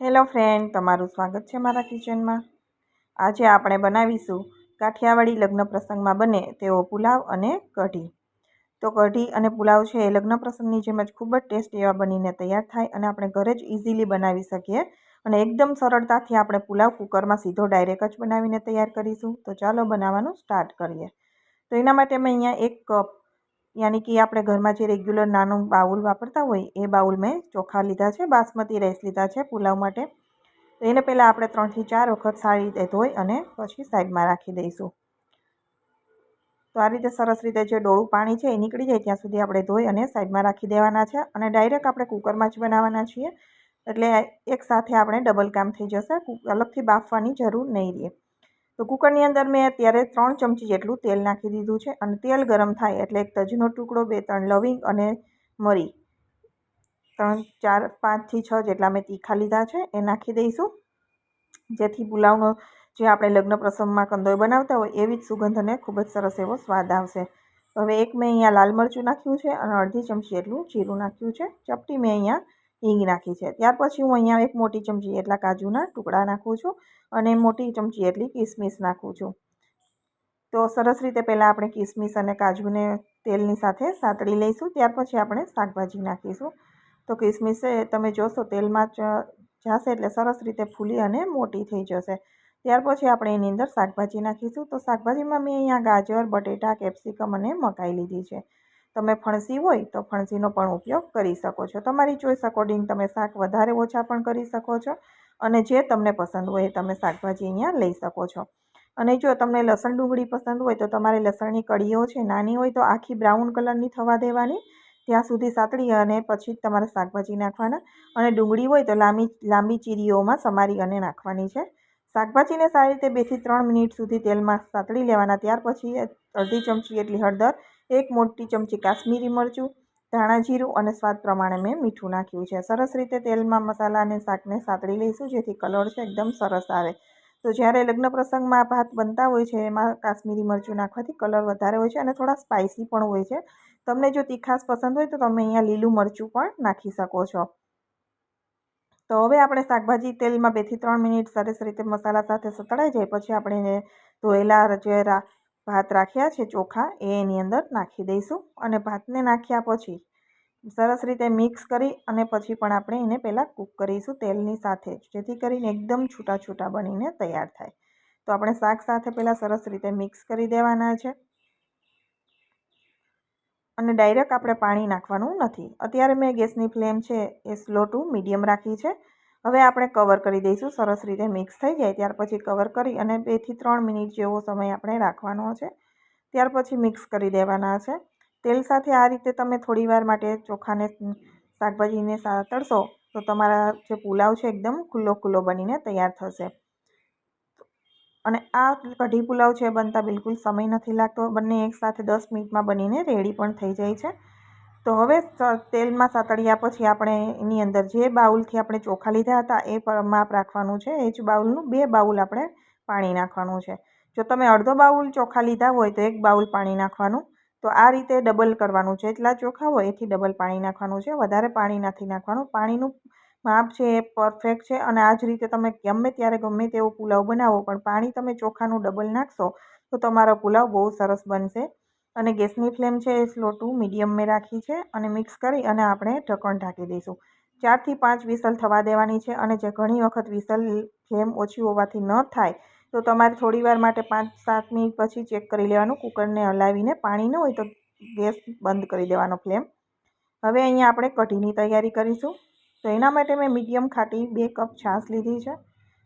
Hello friend, તમારું સ્વાગત છે મારા કિચનમાં. આજે આપણે બનાવીશું કાઠિયાવાડી લગ્ન પ્રસંગમાં બને તેવો પુલાવ અને કઢી. તો કઢી અને પુલાવ છે એ લગ્ન પ્રસંગની જેમ જ ખૂબ જ ટેસ્ટી એવા બનીને તૈયાર થાય અને આપણે ઘરે જ ઇઝીલી બનાવી શકીએ. અને એકદમ સરળતાથી આપણે પુલાવ કુકરમાં સીધો ડાયરેક્ટ જ બનાવીને તૈયાર કરીશું. તો ચાલો બનાવવાનું સ્ટાર્ટ કરીએ. તો એના માટે મેં અહીંયા એક કપ યાની કે આપણે ઘરમાં જે રેગ્યુલર નાનું બાઉલ વાપરતા હોય, એ બાઉલ મેં ચોખા લીધા છે, બાસમતી રાઈસ લીધા છે પુલાવ માટે. તો એને પહેલાં આપણે ત્રણથી ચાર વખત સારી રીતે ધોઈ અને પછી સાઈડમાં રાખી દઈશું. તો આ રીતે સરસ રીતે જે ડોળું પાણી છે એ નીકળી જાય ત્યાં સુધી આપણે ધોઈ અને સાઈડમાં રાખી દેવાના છે અને ડાયરેક્ટ આપણે કુકરમાં જ બનાવવાના છીએ. એટલે એક સાથે આપણે ડબલ કામ થઈ જશે અલગથી બાફવાની જરૂર નહીં રહે. તો કુકરની અંદર મેં અત્યારે ત્રણ ચમચી જેટલું તેલ નાખી દીધું છે અને તેલ ગરમ થાય એટલે એક તજનો ટુકડો, બે, ત્રણ લવિંગ અને મરી. ત્રણ, ચાર પાંચથી છ જેટલા મેં તીખા લીધા છે એ નાખી દઈશું. જેથી પુલાવનો જે આપણે લગ્ન પ્રસંગમાં કંદોય બનાવતા હોય એવી જ સુગંધ અને ખૂબ જ સરસ એવો સ્વાદ આવશે. હવે એક મેં અહીંયા લાલ મરચું નાખ્યું છે અને અડધી ચમચી એટલું જીરું નાખ્યું છે. ચપટી મેં અહીંયા હિંગ નાખી છે. ત્યાર પછી હું અહીંયા એક મોટી ચમચી એટલા કાજુના ટુકડા નાખું છું અને મોટી ચમચી એટલી કિસમિસ નાખું છું. તો સરસ રીતે પહેલાં આપણે કિસમિસ અને કાજુને તેલની સાથે સાતળી લઈશું. ત્યાર પછી આપણે શાકભાજી નાખીશું. તો કિસમિસ તમે જોશો તેલમાં જશે એટલે સરસ રીતે ફૂલી અને મોટી થઈ જશે. ત્યાર પછી આપણે એની અંદર શાકભાજી નાખીશું. તો શાકભાજીમાં મેં અહીંયા ગાજર, બટેટા, કેપ્સિકમ અને મકાઈ લીધી છે. તમે ફણસી હોય તો ફણસીનો પણ ઉપયોગ કરી શકો છો. તમારી ચોઈસ અકોર્ડિંગ તમે શાક વધારે ઓછા પણ કરી શકો છો અને જે તમને પસંદ હોય એ તમે શાકભાજી અહીંયા લઈ શકો છો. અને જો તમને લસણ ડુંગળી પસંદ હોય તો તમારે લસણની કળીઓ છે નાની હોય તો આખી બ્રાઉન કલરની થવા દેવાની. ત્યાં સુધી સાતળી અને પછી તમારે શાકભાજી નાખવાના. અને ડુંગળી હોય તો લાંબી લાંબી ચીરીઓમાં સમારી અને નાખવાની છે. શાકભાજીને સારી રીતે બેથી ત્રણ મિનિટ સુધી તેલમાં સાતળી લેવાના. ત્યાર પછી અડધી ચમચી એટલી હળદર એક મોટી ચમચી કાશ્મીરી મરચું, ધાણા જીરું અને સ્વાદ પ્રમાણે મેં મીઠું નાખ્યું છે. સરસ રીતે તેલમાં મસાલા અને શાકને સાતળી લઈશું, જેથી કલર છે એકદમ સરસ આવે. તો જ્યારે લગ્ન પ્રસંગમાં ભાત બનતા હોય છે, એમાં કાશ્મીરી મરચું નાખવાથી કલર વધારે હોય છે અને થોડા સ્પાઇસી પણ હોય છે. તમને જો તીખાસ પસંદ હોય તો તમે અહીંયા લીલું મરચું પણ નાખી શકો છો. તો હવે આપણે શાકભાજી તેલમાં બેથી ત્રણ મિનિટ સરસ રીતે મસાલા સાથે સતળાઈ જાય, પછી આપણે ધોયેલા જે ભાત રાખ્યા છે ચોખા, એ એની અંદર નાખી દઈશું અને ભાતને નાખ્યા પછી સરસ રીતે મિક્સ કરી અને પછી પણ આપણે એને પહેલાં કૂક કરીશું તેલની સાથે જેથી કરીને એકદમ છૂટા છૂટા બનીને તૈયાર થાય. તો આપણે શાક સાથે પહેલાં સરસ રીતે મિક્સ કરી દેવાના છે. અને ડાયરેક્ટ આપણે પાણી નાખવાનું નથી. અત્યારે મેં ગેસની ફ્લેમ છે એ સ્લો ટુ મીડિયમ રાખી છે. હવે આપણે કવર કરી દઈશું. સરસ રીતે મિક્સ થઈ જાય. ત્યાર પછી કવર કરી અને બેથી ત્રણ મિનિટ જેવો સમય આપણે રાખવાનો છે. ત્યાર પછી મિક્સ કરી દેવાના છે. તેલ સાથે આ રીતે તમે થોડીવાર માટે ચોખાને શાકભાજીને તળશો તો તમારા જે પુલાવ છે એકદમ ખુલ્લો ખુલ્લો બનીને તૈયાર થશે. અને આ કઢી પુલાવ છે બનતા બિલકુલ સમય નથી લાગતો. બંને એકસાથે દસ મિનિટમાં બનીને રેડી પણ થઈ જાય છે. તો હવે તેલમાં સાતળ્યા પછી આપણે એની અંદર જે બાઉલથી આપણે ચોખા લીધા હતા એ માપ રાખવાનું છે. એ જ બાઉલનું બે બાઉલ આપણે પાણી નાખવાનું છે. જો તમે અડધો બાઉલ ચોખા લીધા હોય તો એક બાઉલ પાણી નાખવાનું. તો આ રીતે ડબલ કરવાનું છે. એટલા ચોખા હોય એથી ડબલ પાણી નાખવાનું છે. વધારે પાણી નથી નાખવાનું. પાણીનું માપ છે એ પરફેક્ટ છે અને આ જ રીતે તમે ગમે ત્યારે ગમે તેવો પુલાવ બનાવો, પણ પાણી તમે ચોખાનું ડબલ નાખશો તો તમારો પુલાવ બહુ સરસ બનશે. અને ગેસની ફ્લેમ છે એ સ્લો ટુ મીડિયમ મેં રાખી છે અને મિક્સ કરી અને આપણે ઢક્કણ ઢાંકી દઈશું. ચારથી પાંચ વિસલ થવા દેવાની છે અને જે ઘણી વખત વિસલ ફ્લેમ ઓછી હોવાથી ન થાય, તો તમારે થોડીવાર માટે પાંચ સાત મિનિટ પછી ચેક કરી લેવાનું. કુકરને હલાવીને પાણી ન હોય તો ગેસ બંધ કરી દેવાનો ફ્લેમ. હવે અહીંયા આપણે કઢીની તૈયારી કરીશું. તો એના માટે મેં મીડિયમ ખાટી બે કપ છાશ લીધી છે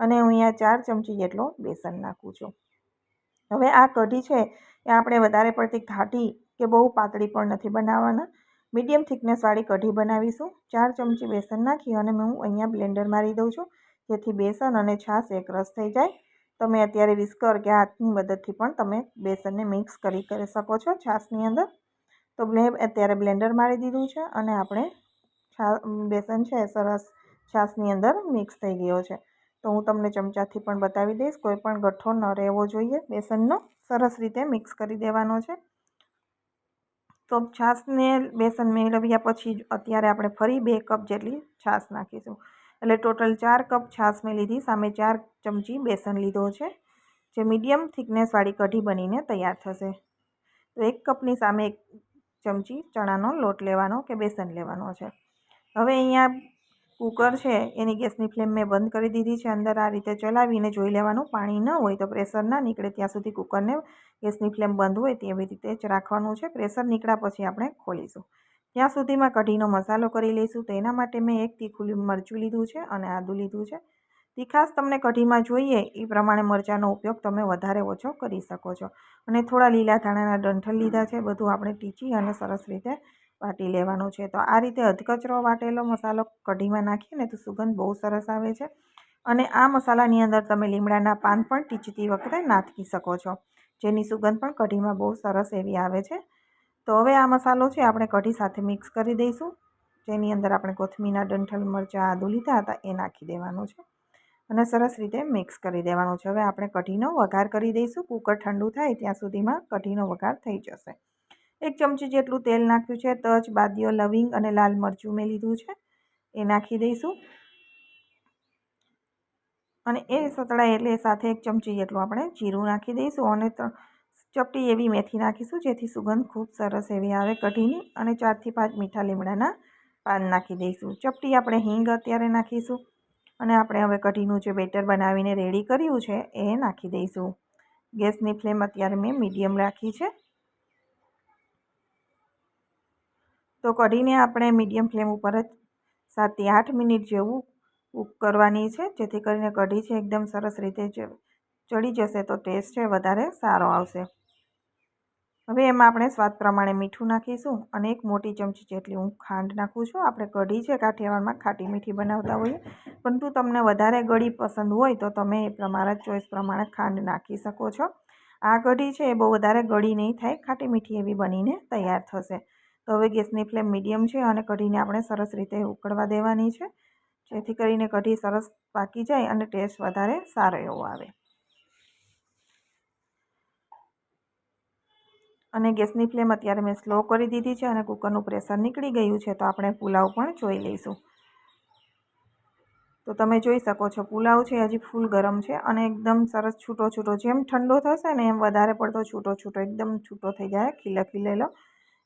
અને હું અહીંયા ચાર ચમચી જેટલો બેસન નાખું છું. હવે આ કઢી છે એ આપણે વધારે પડતી ઘાટી કે બહુ પાતળી પણ નથી બનાવવાના. મીડિયમ થિકનેસવાળી કઢી બનાવીશું. ચાર ચમચી બેસન નાખી અને હું અહીંયા બ્લેન્ડર મારી દઉં છું. જેથી બેસન અને છાશ એક રસ થઈ જાય. તમે અત્યારે વિસ્કર કે હાથની મદદથી પણ તમે બેસનને મિક્સ કરી કરી શકો છો છાશની અંદર. તો મેં અત્યારે બ્લેન્ડર મારી દીધું છે અને આપણે છા બેસન છે સરસ છાશની અંદર મિક્સ થઈ ગયો છે. તો હું તમને ચમચાથી પણ બતાવી દઈશ. કોઈ પણ ગઠ્ઠો ન રહેવો જોઈએ. બેસનનો સરસ રીતે મિક્સ કરી દેવાનો છે. તો છાશને બેસન મેળવ્યા પછી અત્યારે આપણે ફરી બે કપ જેટલી છાશ નાખીશું. એટલે ટોટલ ચાર કપ છાશ મેં લીધી. સામે ચાર ચમચી બેસન લીધો છે. જે મીડિયમ થિકનેસવાળી કઢી બનીને તૈયાર થશે. તો એક કપની સામે એક ચમચી ચણાનો લોટ લેવાનો કે બેસન લેવાનો છે. હવે અહીંયા કુકર છે, એની ગેસની ફ્લેમ મેં બંધ કરી દીધી છે, અંદર આ રીતે ચલાવીને જોઈ લેવાનું પાણી ન હોય તો પ્રેશર ના નીકળે, ત્યાં સુધી કુકરને ગેસની ફ્લેમ બંધ હોય તેવી રીતે જ રાખવાનું છે, પ્રેશર નીકળ્યા પછી આપણે ખોલીશું. ત્યાં સુધીમાં કઢીનો મસાલો કરી લઈશું, તો એના માટે મેં એક તીખું મરચું લીધું છે અને આદું લીધું છે. તીખાસ તમને કઢીમાં જોઈએ, એ પ્રમાણે મરચાંનો ઉપયોગ તમે વધારે ઓછો કરી શકો છો. અને થોડા લીલા ધાણાના ડંઠલ લીધા છે, બધું આપણે ટીચી અને સરસ રીતે વાટી લેવાનું છે. તો આ રીતે અધકચરો વાટેલો મસાલો કઢીમાં નાખીએ ને તો સુગંધ બહુ સરસ આવે છે. અને આ મસાલાની અંદર તમે લીમડાના પાન પણ ટીચતી વખતે નાખી શકો છો. જેની સુગંધ પણ કઢીમાં બહુ સરસ એવી આવે છે. તો હવે આ મસાલો છે, આપણે કઢી સાથે મિક્સ કરી દઈશું. જેની અંદર આપણે કોથમીના ડંઠલ, મરચાં, આદુ લીધા હતા એ નાખી દેવાનું છે. અને સરસ રીતે મિક્સ કરી દેવાનું છે. હવે આપણે કઢીનો વઘાર કરી દઈશું. કુકર ઠંડુ થાય ત્યાં સુધીમાં કઢીનો વઘાર થઈ જશે. એક ચમચી જેટલું તેલ નાખ્યું છે, તજ બાદીઓ લવિંગ અને લાલ મરચું મેં લીધું છે. એ નાખી દઈશું. અને એ સતળાય એટલે સાથે એક ચમચી જેટલું આપણે જીરું નાખી દઈશું અને ચપટી એવી મેથી નાખીશું, જેથી સુગંધ ખૂબ સરસ એવી આવે કઢીની. અને ચારથી પાંચ મીઠા લીમડાના પાન નાખી દઈશું. ચપટી આપણે હિંગ અત્યારે નાખીશું. અને આપણે હવે કઢીનું જે બેટર બનાવીને રેડી કર્યું છે, એ નાખી દઈશું. ગેસની ફ્લેમ અત્યારે મેં મીડિયમ રાખી છે. તો કઢીને આપણે મીડિયમ ફ્લેમ ઉપર જ સાતથી આઠ મિનિટ જેવું કૂક કરવાની છે. જેથી કરીને કઢી છે એકદમ સરસ રીતે ચડી જશે તો ટેસ્ટ છે વધારે સારો આવશે. હવે એમાં આપણે સ્વાદ પ્રમાણે મીઠું નાખીશું અને એક મોટી ચમચી જેટલી હું ખાંડ નાખું છું. આપણે કઢી છે કાઠિયાવાડમાં ખાટી મીઠી બનાવતા હોઈએ. પરંતુ તમને વધારે ગળી પસંદ હોય તો તમે એ તમારા ચોઈસ પ્રમાણે ખાંડ નાખી શકો છો. આ કઢી છે એ બહુ વધારે ગળી નહીં થાય. ખાટી મીઠી એવી બનીને તૈયાર થશે. તો હવે ગેસની ફ્લેમ મીડિયમ છે અને કઢીને આપણે સરસ રીતે ઉકળવા દેવાની છે. જેથી કરીને કઢી સરસ પાકી જાય અને ટેસ્ટ વધારે સારો એવો આવે. અને ગેસની ફ્લેમ અત્યારે મેં સ્લો કરી દીધી છે અને કુકરનું પ્રેશર નીકળી ગયું છે તો આપણે પુલાવ પણ જોઈ લઈશું. તો તમે જોઈ શકો છો પુલાવ છે, હજી ફૂલ ગરમ છે અને એકદમ સરસ છૂટો છૂટો, જેમ ઠંડો થશે ને એમ વધારે પડતો છૂટો છૂટો, એકદમ છૂટો થઈ જાય, ખીલે ખીલેલો.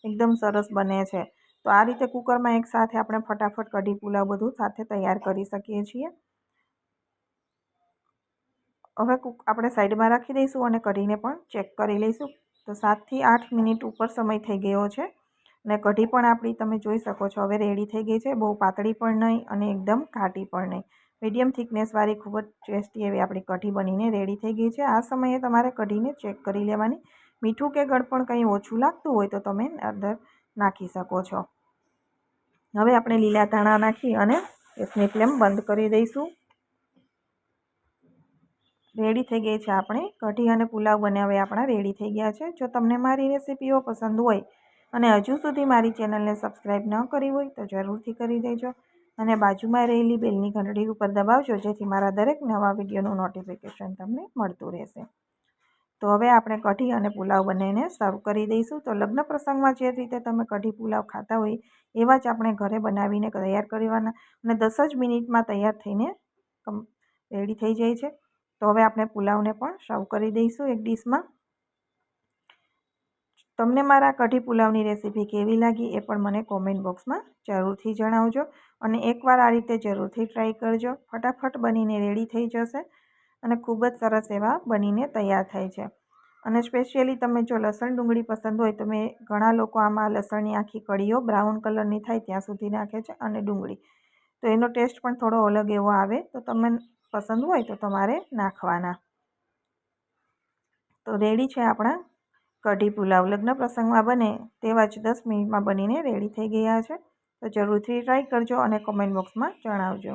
એકદમ સરસ બને છે. તો આ રીતે કુકરમાં એકસાથે આપણે ફટાફટ કઢી, પુલાવ બધું સાથે તૈયાર કરી શકીએ છીએ. હવે કુક, આપણે સાઈડમાં રાખી દઈશું અને કઢીને પણ ચેક કરી લઈશું. તો સાતથી આઠ મિનિટ ઉપર સમય થઈ ગયો છે અને કઢી પણ આપણી તમે જોઈ શકો છો હવે રેડી થઈ ગઈ છે. બહુ પાતળી પણ નહીં અને એકદમ ઘાટી પણ નહીં. મીડિયમ થિકનેસવાળી ખૂબ જ ટેસ્ટી એવી આપણી કઢી બનીને રેડી થઈ ગઈ છે. આ સમયે તમારે કઢીને ચેક કરી લેવાની મીઠું કે ગળપણ કંઈ ઓછું લાગતું હોય તો તમે અંદર નાખી શકો છો. હવે આપણે લીલા ધાણા નાખી અને ગેસની ફ્લેમ બંધ કરી દઈશું. રેડી થઈ ગઈ છે આપણે. કઢી અને પુલાવ બનાવી આપણા રેડી થઈ ગયા છે. જો તમને મારી રેસીપીઓ પસંદ હોય અને હજુ સુધી મારી ચેનલને સબસ્ક્રાઈબ ન કરી હોય તો જરૂરથી કરી દેજો અને બાજુમાં રહેલી બેલની ઘંટડી ઉપર દબાવજો જેથી મારા દરેક નવા વિડીયોનું નોટિફિકેશન તમને મળતું રહેશે. તો હવે આપણે કઢી અને પુલાવ બનાવીને સર્વ કરી દઈશું. તો લગ્ન પ્રસંગમાં જે રીતે તમે કઢી પુલાવ ખાતા હોય, એવા જ આપણે ઘરે બનાવીને તૈયાર કરવાના અને દસ જ મિનિટમાં તૈયાર થઈને રેડી થઈ જાય છે. તો હવે આપણે પુલાવને પણ સર્વ કરી દઈશું એક ડીશમાં. તમને મારા કઢી પુલાવની રેસીપી કેવી લાગી એ પણ મને કોમેન્ટ બોક્સમાં જરૂરથી જણાવજો અને એકવાર આ રીતે જરૂરથી ટ્રાય કરજો. ફટાફટ બનીને રેડી થઈ જશે. અને ખૂબ જ સરસ એવા બનીને તૈયાર થાય છે. અને સ્પેશિયલી તમે જો લસણ ડુંગળી પસંદ હોય તો મેં ઘણા લોકો આમાં લસણની આખી કળીઓ બ્રાઉન કલરની થાય ત્યાં સુધી નાખે છે અને ડુંગળી. તો એનો ટેસ્ટ પણ થોડો અલગ એવો આવે, તો તમે પસંદ હોય તો તમારે નાખવાના. તો રેડી છે આપણા કઢી પુલાવ. લગ્ન પ્રસંગમાં બને તેવા જ દસ મિનિટમાં બનીને રેડી થઈ ગયા છે. તો જરૂરથી ટ્રાય કરજો અને કોમેન્ટ બોક્સમાં જણાવજો.